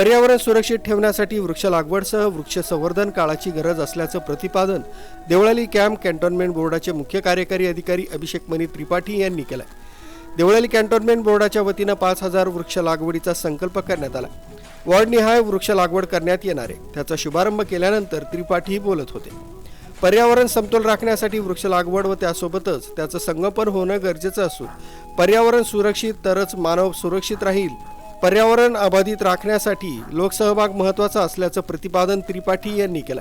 पर्यावरण सुरक्षित ठेवण्यासाठी वृक्ष लागवडसह वृक्ष संवर्धन काळाची गरज असल्याचं प्रतिपादन देवळाली कॅम्प कॅन्टोन्मेंट बोर्डाचे मुख्य कार्यकारी अधिकारी अभिषेक मनी त्रिपाठी यांनी केलं देवळाली कॅन्टोन्मेंट बोर्डाच्या वतीनं पाच हजार वृक्ष लागवडीचा संकल्प करण्यात आला. वॉर्डनिहाय वृक्ष लागवड करण्यात येणार. आहे त्याचा शुभारंभ केल्यानंतर त्रिपाठी बोलत होते. पर्यावरण समतोल राखण्यासाठी वृक्ष लागवड व त्यासोबतच त्याचं संगोपन होणं गरजेचं असून पर्यावरण सुरक्षित तरच मानव सुरक्षित राहील पर्यावरण अबाधित राखण्यासाठी लोकसहभाग महत्त्वाचा असल्याचं प्रतिपादन त्रिपाठी यांनी केलं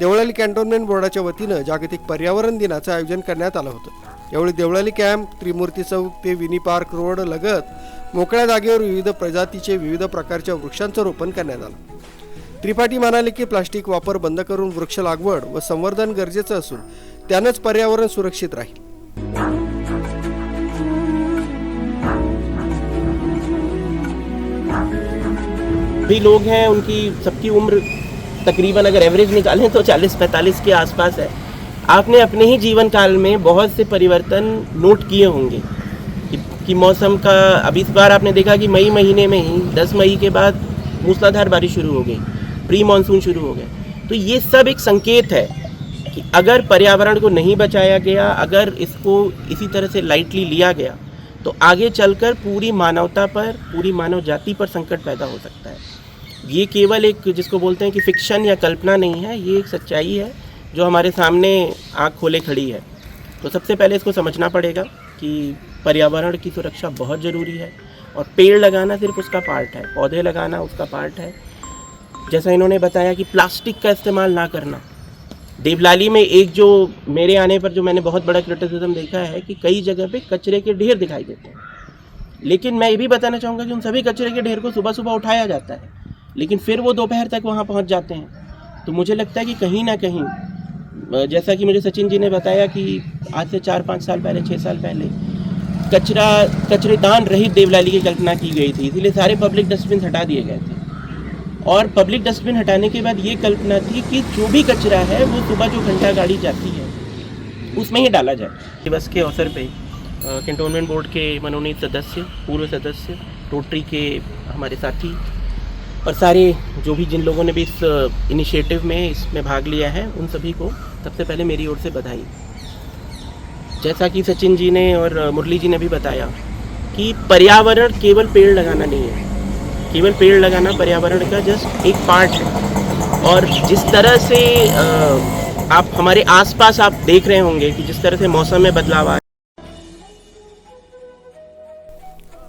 देवळाली कॅन्टोन्मेंट बोर्डाच्या वतीनं जागतिक पर्यावरण दिनाचं आयोजन करण्यात आलं होतं. यावेळी देवळाली कॅम्प त्रिमूर्ती चौक ते विनी पार्क रोड लगत मोकळ्या जागेवर विविध प्रजातीचे विविध प्रकारच्या वृक्षांचं रोपण करण्यात आलं. त्रिपाठी म्हणाले की प्लास्टिक वापर बंद करून वृक्ष लागवड व संवर्धन गरजेचं असून त्यानंच पर्यावरण सुरक्षित राहील. भी लोग हैं उनकी सबकी उम्र तकरीबन अगर एवरेज निकालें तो 40-45 के आसपास है। आपने अपने ही जीवन काल में बहुत से परिवर्तन नोट किए होंगे कि, कि मौसम का अब इस बार आपने देखा कि मई महीने में ही 10 मई के बाद मूसलाधार बारिश शुरू हो गई प्री मानसून शुरू हो गया तो ये सब एक संकेत है कि अगर पर्यावरण को नहीं बचाया गया अगर इसको इसी तरह से लाइटली लिया गया तो आगे चलकर पूरी मानवता पर, पूरी मानव जाति पर संकट पैदा हो सकता है। ये केवल एक जिसको बोलते हैं कि फिक्शन या कल्पना नहीं है, ये एक सच्चाई है जो हमारे सामने आँख खोले खड़ी है। तो सबसे पहले इसको समझना पड़ेगा कि पर्यावरण की सुरक्षा बहुत ज़रूरी है और पेड़ लगाना सिर्फ़ उसका पार्ट है, पौधे लगाना उसका पार्ट है। जैसा इन्होंने बताया कि प्लास्टिक का इस्तेमाल ना करना देवलाली में एक जो मेरे आने पर जो मैंने बहुत बड़ा क्रिटिसिज्म देखा है कि कई जगह पे कचरे के ढेर दिखाई देते हैं। लेकिन मैं ये भी बताना चाहूँगा कि उन सभी कचरे के ढेर को सुबह सुबह उठाया जाता है, लेकिन फिर वो दोपहर तक वहाँ पहुँच जाते हैं। तो मुझे लगता है कि कहीं ना कहीं जैसा कि मुझे सचिन जी ने बताया कि आज से चार पाँच साल पहले छः साल पहले कचरा कचरेदान रहित देवलाली की कल्पना की गई थी, इसीलिए सारे पब्लिक डस्टबिन हटा दिए गए थे। और पब्लिक डस्टबिन हटाने के बाद ये कल्पना थी कि जो भी कचरा है, वो सुबह जो घंटा गाड़ी जाती है, उसमें ही डाला जाए। दिवस के अवसर पे कंटोनमेंट बोर्ड के मनोनीत सदस्य, पूर्व सदस्य रोटरी के हमारे साथी, और सारे जो भी जिन लोगों ने भी इस इनिशिएटिव में इसमें भाग लिया है, उन सभी को सबसे पहले मेरी ओर से बधाई। जैसा कि सचिन जी ने और मुरली जी ने भी बताया कि पर्यावरण केवल पेड़ लगाना नहीं है केवल पेड़ लगाना पर्यावरण का जस्ट एक पार्ट है। और जिस तरह से आप हमारे आसपास आप देख रहे होंगे कि जिस तरह से मौसम में बदलाव आ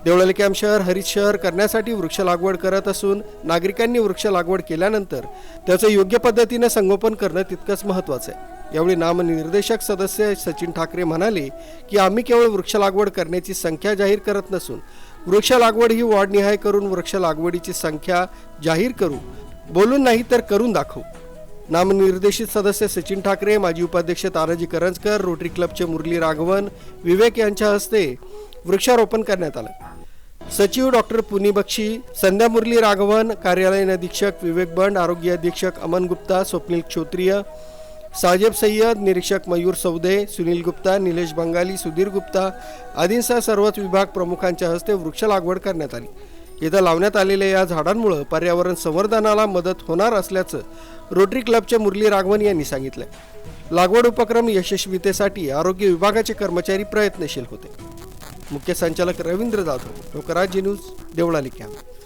देवळाली कॅम्प शहर हरित शहर करण्यासाठी वृक्ष लागवड करत असून नागरिकांनी वृक्ष लागवड केल्यानंतर त्याचं योग्य पद्धतीने संगोपन करणं तितकंच महत्त्वाचं आहे. यावेळी नामनिर्देशक सदस्य सचिन ठाकरे म्हणाले की आम्ही केवळ वृक्ष लागवड करण्याची संख्या जाहीर करत नसून वृक्ष लागवड ही वॉर्डनिहाय करून वृक्ष लागवडीची संख्या जाहीर करू. बोलून नाही तर करून दाखवू. नामनिर्देशित सदस्य सचिन ठाकरे माजी उपाध्यक्ष तानाजी करंजकर रोटरी क्लबचे मुरली राघवन विवेक यांच्या हस्ते वृक्षारोपण करण्यात आलं. सचिव डॉक्टर पुनी बक्षी संध्या मुरली राघवन कार्यालयीन अधीक्षक विवेक बंड आरोग्य अधीक्षक अमन गुप्ता स्वप्नील क्षोत्रिय साजेब सय्यद निरीक्षक मयूर सौदे सुनील गुप्ता निलेश बंगाली सुधीर गुप्ता आदींसह सर्वच विभाग प्रमुखांच्या हस्ते वृक्ष लागवड करण्यात आली. इथं लावण्यात आलेल्या या झाडांमुळे पर्यावरण संवर्धनाला मदत होणार असल्याचं रोटरी क्लबचे मुरली राघवन यांनी सांगितलं लागवड उपक्रम यशस्वीतेसाठी आरोग्य विभागाचे कर्मचारी प्रयत्नशील होते. मुख्य संचालक रवींद्र जाधव लोकराज्य न्यूज देवळाली कॅम्प.